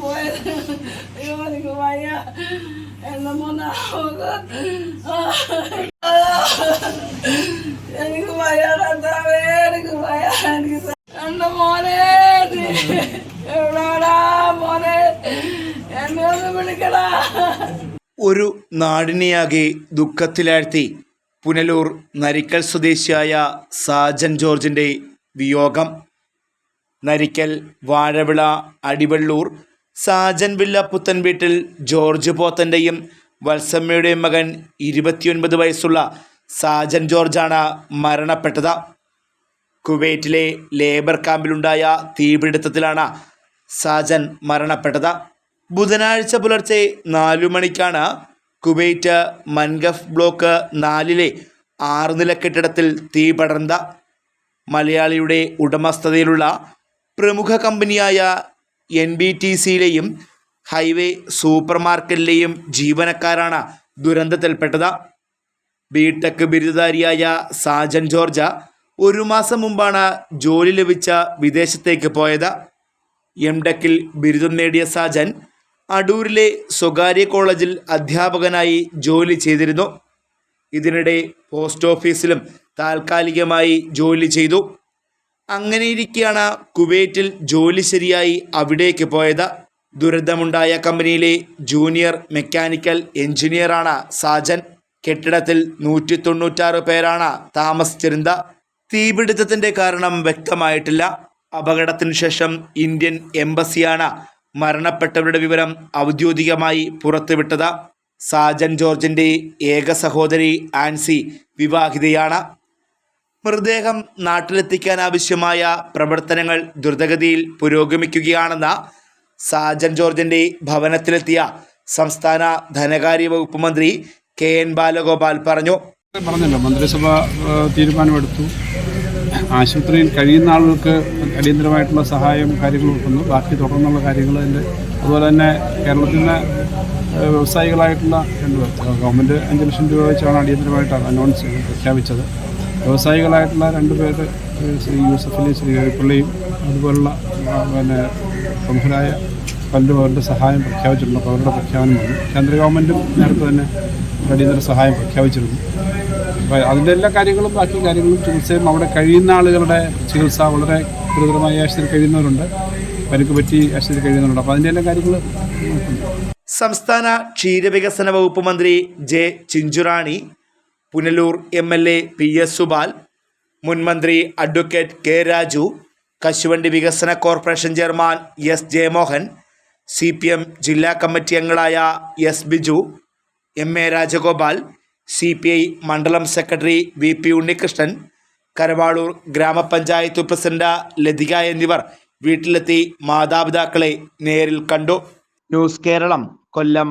പോയത്. അയ്യോ എനിക്ക് വയ്യ എന്റെ മോനെ എനിക്ക് വയ്യ കർത്താവേ എനിക്ക് വയ്യ എനിക്ക് എന്റെ മോനെ മോനെ? എന്നെ ഒന്ന് ഒരു നാടിനെയാകെ ദുഃഖത്തിലാഴ്ത്തി പുനലൂർ നരിക്കൽ സ്വദേശിയായ സാജൻ ജോർജിന്റെ വിയോഗം. നരിക്കൽ വാഴവിള അടിവള്ളൂർ സാജൻ വില്ല പുത്തൻ വീട്ടിൽ ജോർജ് പോത്തന്റെയും വത്സമ്മയുടെയും മകൻ ഇരുപത്തിയൊൻപത് വയസ്സുള്ള സാജൻ ജോർജാണ് മരണപ്പെട്ടത്. കുവൈറ്റിലെ ലേബർ ക്യാമ്പിലുണ്ടായ തീപിടുത്തത്തിലാണ് സാജൻ മരണപ്പെട്ടത്. ബുധനാഴ്ച പുലർച്ചെ നാലു മണിക്കാണ് കുവൈറ്റ് മൻഗഫ് ബ്ലോക്ക് നാലിലെ ആറ് നില കെട്ടിടത്തിൽ തീ പടർന്ന മലയാളിയുടെ ഉടമസ്ഥതയിലുള്ള പ്രമുഖ കമ്പനിയായ എൻ ബി ടി സിയിലെയും ഹൈവേ സൂപ്പർ മാർക്കറ്റിലെയും ജീവനക്കാരാണ് ദുരന്തത്തിൽപ്പെട്ടത്. ബിടെക് ബിരുദധാരിയായ സാജൻ ജോർജ ഒരു മാസം മുമ്പാണ് ജോലി ലഭിച്ച വിദേശത്തേക്ക് പോയത്. എം ടെക്കിൽ ബിരുദം നേടിയ സാജൻ അടൂരിലെ സ്വകാര്യ കോളേജിൽ അധ്യാപകനായി ജോലി ചെയ്തിരുന്നു. ഇതിനിടെ പോസ്റ്റ് ഓഫീസിലും താൽക്കാലികമായി ജോലി ചെയ്തു. അങ്ങനെയിരിക്കെയാണ് കുവൈറ്റിൽ ജോലി ശരിയായി അവിടേക്ക് പോയത്. ദുരന്തമുണ്ടായ കമ്പനിയിലെ ജൂനിയർ മെക്കാനിക്കൽ എഞ്ചിനീയറാണ് സാജൻ. കെട്ടിടത്തിൽ നൂറ്റി തൊണ്ണൂറ്റാറ് പേരാണ് താമസിച്ചിരുന്നത്. തീപിടുത്തത്തിന്റെ കാരണം വ്യക്തമായിട്ടില്ല. അപകടത്തിന് ശേഷം ഇന്ത്യൻ എംബസിയാണ് മരണപ്പെട്ടവരുടെ വിവരം ഔദ്യോഗികമായി പുറത്തുവിട്ടത്. സാജൻ ജോർജിന്റെ ഏക സഹോദരി ആൻസി വിവാഹിതയാണ്. മൃതദേഹം നാട്ടിലെത്തിക്കാൻ ആവശ്യമായ പ്രവർത്തനങ്ങൾ ദ്രുതഗതിയിൽ പുരോഗമിക്കുകയാണെന്ന സാജൻ ജോർജിന്റെ ഭവനത്തിലെത്തിയ സംസ്ഥാന ധനകാര്യ വകുപ്പ് മന്ത്രി കെ എൻ ബാലഗോപാൽ പറഞ്ഞു. പറഞ്ഞല്ലോ മന്ത്രിസഭ തീരുമാനമെടുത്തു. ആശുപത്രിയിൽ കഴിയുന്ന ആളുകൾക്ക് അടിയന്തരമായിട്ടുള്ള സഹായം കാര്യങ്ങൾ കൊടുക്കുന്നു. ബാക്കി തുടർന്നുള്ള കാര്യങ്ങൾ അതിന്റെ അതുപോലെ തന്നെ കേരളത്തിലെ വ്യവസായികളായിട്ടുള്ള രണ്ട് ഗവൺമെന്റ് അഞ്ച് ലക്ഷം രൂപ വെച്ചാണ് അടിയന്തരമായിട്ട് അനൗൺസ് പ്രഖ്യാപിച്ചത്. വ്യവസായികളായിട്ടുള്ള രണ്ട് പേര് ശ്രീ യൂസഫ് ശ്രീ ഹരിപ്പിള്ളിയും അതുപോലുള്ള പിന്നെ പ്രമുഖരായ പലരും അവരുടെ സഹായം പ്രഖ്യാപിച്ചിട്ടുണ്ട്. അപ്പോൾ അവരുടെ പ്രഖ്യാപനം വന്നു. കേന്ദ്ര ഗവൺമെന്റും നേരത്തെ തന്നെ അടിയന്തര സഹായം പ്രഖ്യാപിച്ചിരുന്നു. അപ്പോൾ അതിന്റെ എല്ലാ കാര്യങ്ങളും ബാക്കി കാര്യങ്ങളും ചികിത്സയും അവിടെ കഴിയുന്ന ആളുകളുടെ ചികിത്സ വളരെ ഗുരുതരമായ ആശുപത്രി കഴിയുന്നവരുണ്ട്. പരിക്ക് പറ്റി ആശുപത്രി കഴിയുന്നവരുണ്ട്. അപ്പോൾ അതിന്റെ എല്ലാ കാര്യങ്ങളും സംസ്ഥാന ക്ഷീരവികസന വകുപ്പ് മന്ത്രി J Chinchurani Punalur M L A P S Supal മുൻ മന്ത്രി അഡ്വക്കേറ്റ് കെ രാജു കശുവണ്ടി വികസന corporation chairman S Jayamohan C P M ജില്ലാ കമ്മിറ്റി അംഗങ്ങളായ S Biju M A Rajagopal C P I മണ്ഡലം secretary V P Unnikrishnan Karavalur ഗ്രാമപഞ്ചായത്ത് president Lathika എന്നിവർ വീട്ടിലെത്തി മാതാപിതാക്കളെ നേരിൽ കണ്ടു. ന്യൂസ് കേരളം കൊല്ലം.